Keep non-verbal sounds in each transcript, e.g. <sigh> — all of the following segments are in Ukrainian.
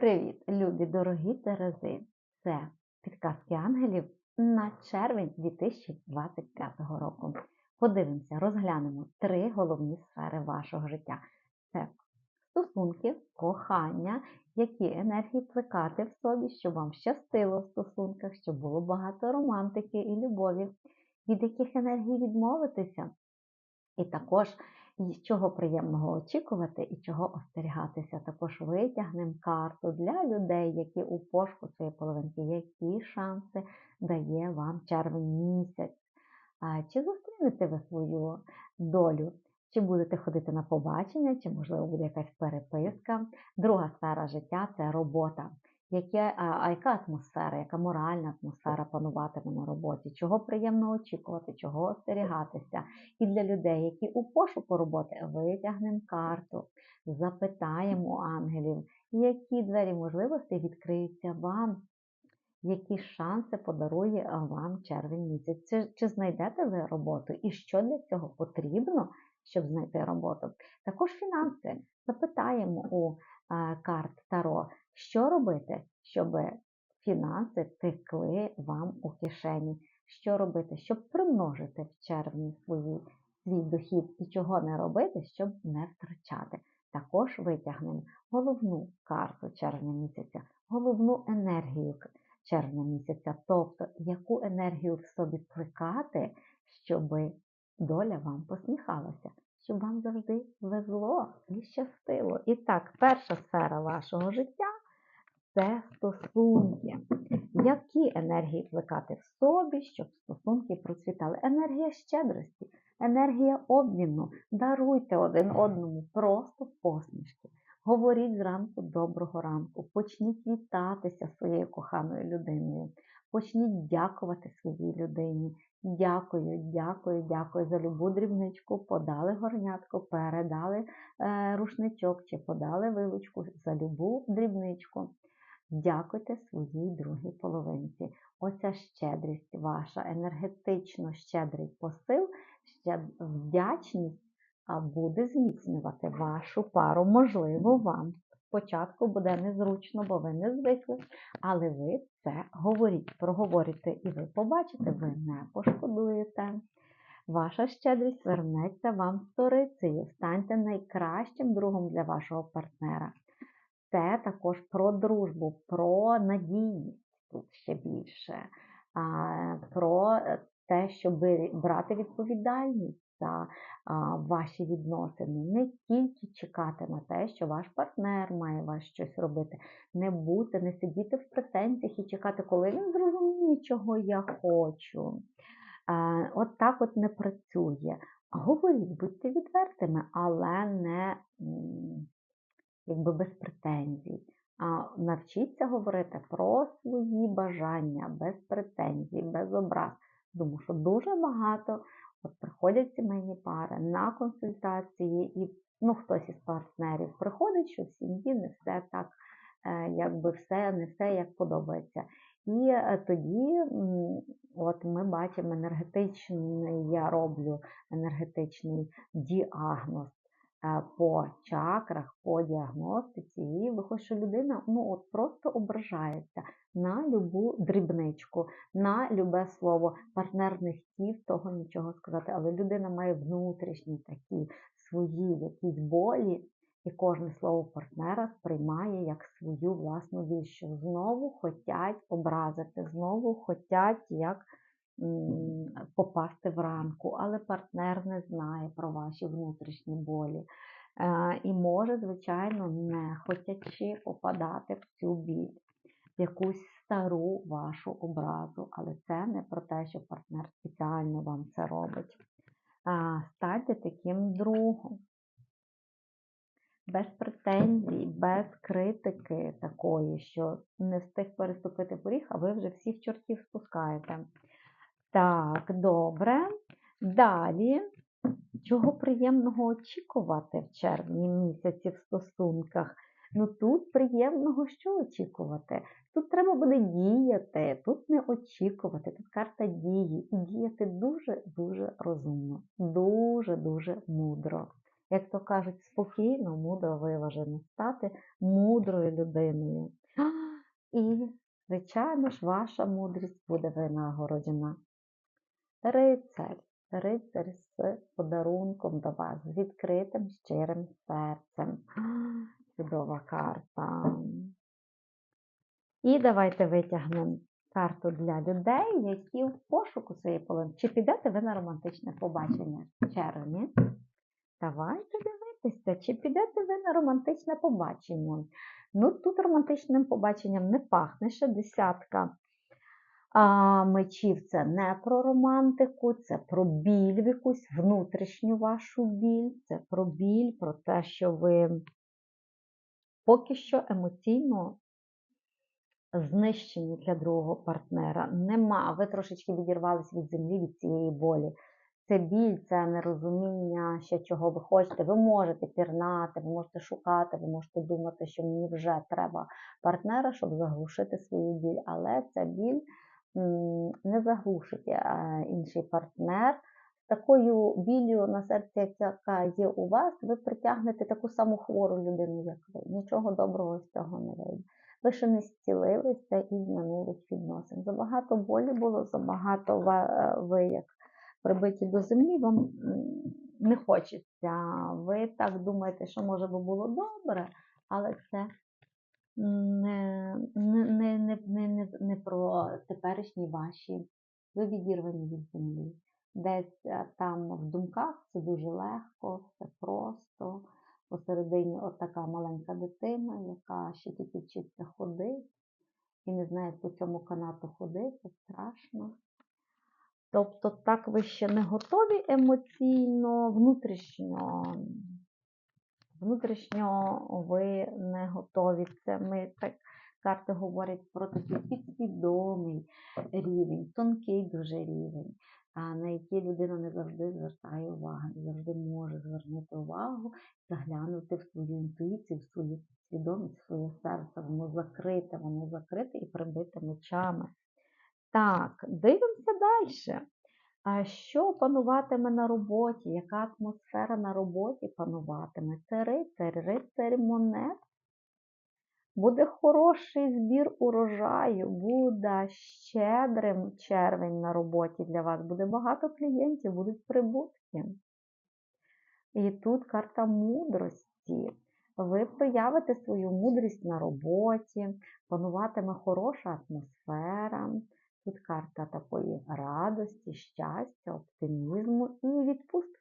Привіт, любі дорогі Терези! Це підказки ангелів на червень 2025 року. Подивимося, розглянемо три головні сфери вашого життя: це стосунки, кохання, які енергії плекати в собі, щоб вам щастило в стосунках, щоб було багато романтики і любові, від яких енергій відмовитися. І також і чого приємного очікувати і чого остерігатися. Також витягнемо карту для людей, які у пошуку своєї половинки, які шанси дає вам червень місяць. Чи зустрінете ви свою долю? Чи будете ходити на побачення, чи, можливо, буде якась переписка. Друга сфера життя це робота яке, а яка атмосфера, яка моральна атмосфера пануватиме на роботі, чого приємно очікувати, чого остерігатися. І для людей, які у пошуку роботи витягнемо карту, запитаємо ангелів, які двері можливостей відкриються вам. Які шанси подарує вам червень місяць? Чи, чи знайдете ви роботу? І що для цього потрібно, щоб знайти роботу? Також фінанси. Запитаємо у карт Таро, що робити, щоб фінанси текли вам у кишені? Що робити, щоб примножити в червні свої, свій дохід і чого не робити, щоб не втрачати? Також витягнемо головну карту червня місяця, головну енергію червня місяця, тобто яку енергію в собі плекати, щоб доля вам посміхалася, щоб вам завжди везло і щастило. І так, перша сфера вашого життя це стосунки. Які енергії плекати в собі, щоб стосунки процвітали? Енергія щедрості, енергія обміну. Даруйте один одному просто посмішки. Говоріть зранку доброго ранку, почніть вітатися своєю коханою людиною, почніть дякувати своїй людині. Дякую, дякую, дякую за любу дрібничку. Подали горнятку, передали е, рушничок чи подали вилучку за любу дрібничку. Дякуйте своїй другій половинці. Оця щедрість ваша, енергетично щедрий посил, вдячність буде зміцнювати вашу пару. Можливо, вам спочатку буде незручно, бо ви не звикли, але ви це говоріть, проговорите, і ви побачите, ви не пошкодуєте. Ваша щедрість вернеться вам сторицею. Станьте найкращим другом для вашого партнера. Це також про дружбу, про надійність тут ще більше, про те, щоб брати відповідальність за ваші відносини. Не тільки чекати на те, що ваш партнер має вас щось робити. Не бути, не сидіти в претензіях і чекати, коли він зрозуміє, чого я хочу. От так от не працює. Говоріть, будьте відвертими, але не якби без претензій. Навчіться говорити про свої бажання, без претензій, без образ. Тому що дуже багато от приходять сімейні пари на консультації, і ну, хтось із партнерів приходить, що в сім'ї не все так, е, якби все, не все як подобається. І е, тоді от ми бачимо енергетичний, я роблю енергетичний діагноз по чакрах, по діагностиці, і виходить, що людина ну, от просто ображається на любу дрібничку, на любе слово. Партнер не хотів того нічого сказати, але людина має внутрішні такі свої якісь болі, і кожне слово партнера сприймає як свою власну віщу. Знову хотять образити, знову хотять як попасти в ранку, але партнер не знає про ваші внутрішні болі. Е, і може, звичайно, не хотячи попадати в цю біль, в якусь стару вашу образу, але це не про те, що партнер спеціально вам це робить. Станьте таким другом. Без претензій, без критики такої, що не встиг переступити поріг, а ви вже всіх чортів спускаєте. Так, добре. Далі, чого приємного очікувати в червні місяці в стосунках? Ну тут приємного що очікувати? Тут треба буде діяти, тут не очікувати, тут карта дії. І діяти дуже-дуже розумно, дуже-дуже мудро. як то кажуть, спокійно, мудро виважено, стати мудрою людиною. <gasps> І, звичайно ж, ваша мудрість буде винагороджена. Рицарь, рицарь з подарунком до вас, з відкритим щирим серцем. <gasps> Чудова карта. І давайте витягнемо карту для людей, які в пошуку своєї половини. Чи підете ви на романтичне побачення в червні? Давайте дивитися, чи підете ви на романтичне побачення. Ну, тут романтичним побаченням не пахне ще десятка. А мечів це не про романтику, це про біль в якусь внутрішню вашу біль, це про біль, про те, що ви поки що емоційно знищені для другого партнера. Нема. Ви трошечки відірвались від землі від цієї болі. Це біль, це нерозуміння, ще чого ви хочете. Ви можете пірнати, ви можете шукати, ви можете думати, що мені вже треба партнера, щоб заглушити свою біль. Але ця біль не заглушить інший партнер. Такою біллю на серці, яка є у вас, ви притягнете таку саму хвору людину, як ви. Нічого доброго з цього не вийде. Ви ще не зцілилися із минулих відносин. Забагато болі було, забагато е, ви як прибиті до землі, вам не хочеться. Ви так думаєте, що може би було добре, але це не, не, не, не, не, про теперішні ваші, ви відірвані від землі. Десь е, там в думках це дуже легко, все просто. Посередині от така маленька дитина, яка ще тільки вчиться ходити і не знає, як по цьому канату ходити, страшно. Тобто так ви ще не готові емоційно, внутрішньо. Внутрішньо ви не готові. Це ми так карти говорять про такий підсвідомий рівень, тонкий дуже рівень, на який людина не завжди звертає увагу, не завжди може звернути увагу, заглянути в свою інтуїцію, в свою свідомість, в своє серце. Воно закрите, воно закрите і прибите мечами. Так, дивимося далі. А що пануватиме на роботі? Яка атмосфера на роботі пануватиме? Це рицар, рицар монет. Буде хороший збір урожаю, буде щедрим червень на роботі для вас. Буде багато клієнтів, будуть прибутки. І тут карта мудрості. Ви проявите свою мудрість на роботі, пануватиме хороша атмосфера. Тут карта такої радості, щастя, оптимізму і відпустки.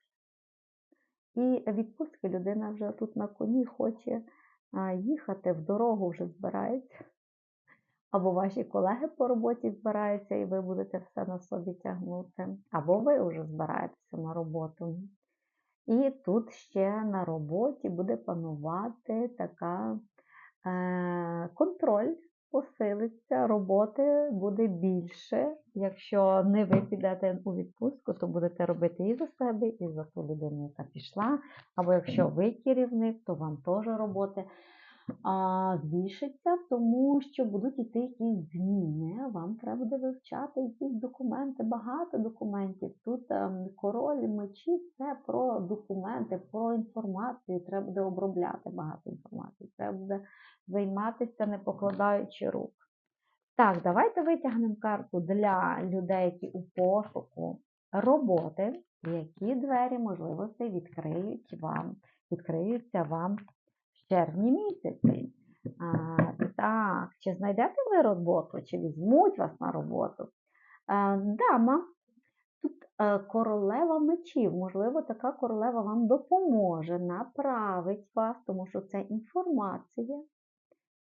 І відпустки людина вже тут на коні хоче їхати в дорогу, вже збирається. Або ваші колеги по роботі збираються, і ви будете все на собі тягнути, або ви вже збираєтеся на роботу. І тут ще на роботі буде панувати така е, контроль посилиться, роботи буде більше. Якщо не ви підете у відпустку, то будете робити і за себе, і за ту людину, яка пішла. Або якщо ви керівник, то вам теж роботи збільшиться, тому що будуть йти якісь зміни. Вам треба буде вивчати якісь документи, багато документів. Тут ем, король мечів це про документи, про інформацію. Треба буде обробляти багато інформації. Треба буде займатися, не покладаючи рук. Так, давайте витягнемо карту для людей, які у пошуку роботи, які двері можливостей відкриють вам, відкриються вам червні місяці. А, так, чи знайдете ви роботу, чи візьмуть вас на роботу? А, дама, тут е, королева мечів, можливо, така королева вам допоможе, направить вас, тому що це інформація.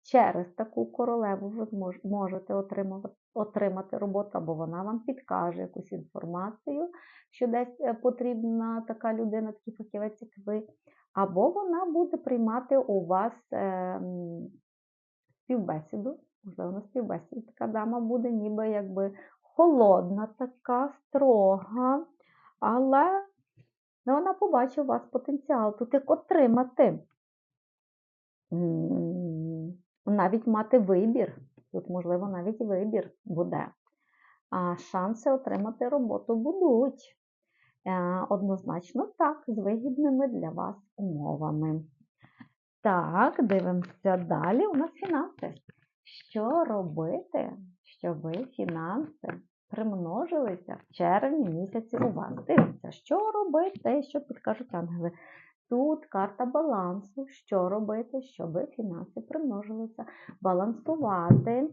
Через таку королеву ви можете отримувати, отримати роботу, або вона вам підкаже якусь інформацію, що десь е, потрібна така людина, такий фахівець, як ви, або вона буде приймати у вас е, співбесіду, можливо, на співбесіді така дама буде ніби якби холодна, така, строга, але ну, вона побачить у вас потенціал, тут як отримати. Навіть мати вибір, тут, можливо, навіть вибір буде. А шанси отримати роботу будуть. Е, Однозначно так, з вигідними для вас умовами. Так, дивимося далі. У нас фінанси. Що робити, щоб фінанси примножилися в червні місяці у вас? Дивимося, що робити, що підкажуть ангели. Тут карта балансу. Що робити, щоб фінанси примножилися, балансувати,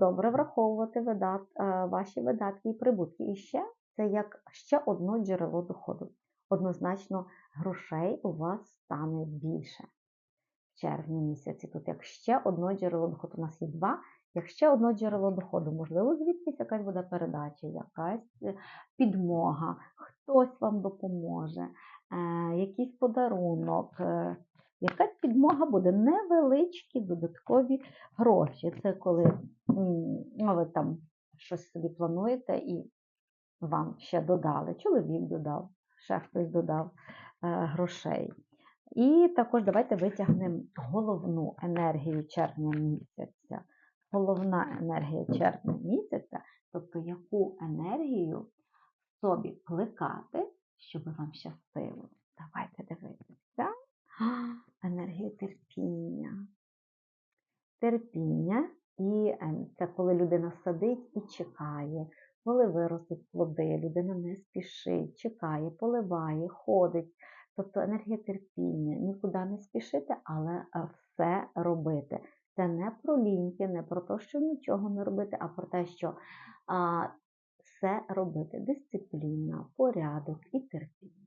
добре враховувати видат, е, ваші видатки і прибутки. І ще це як ще одне джерело доходу. Однозначно, грошей у вас стане більше в червні місяці. Тут як ще одне джерело доходу. У нас є два. Як ще одне джерело доходу, можливо, звідкись якась буде передача, якась е, підмога, хтось вам допоможе, е, якийсь подарунок, е, якась підмога буде, невеличкі додаткові гроші. Це коли ну, ви там щось собі плануєте і вам ще додали, чоловік додав, ще хтось додав е, грошей. І також давайте витягнемо головну енергію червня місяця. Головна енергія червня місяця, тобто яку енергію собі плекати, щоб вам щастило. Давайте дивитися. А, Енергію терпіння. Терпіння, і ем, це коли людина сидить і чекає, коли виростуть плоди, людина не спішить, чекає, поливає, ходить. Тобто енергія терпіння, нікуди не спішити, але е, все робити. Це не про ліньки, не про те, що нічого не робити, а про те, що а, все робити. Дисципліна, порядок і терпіння.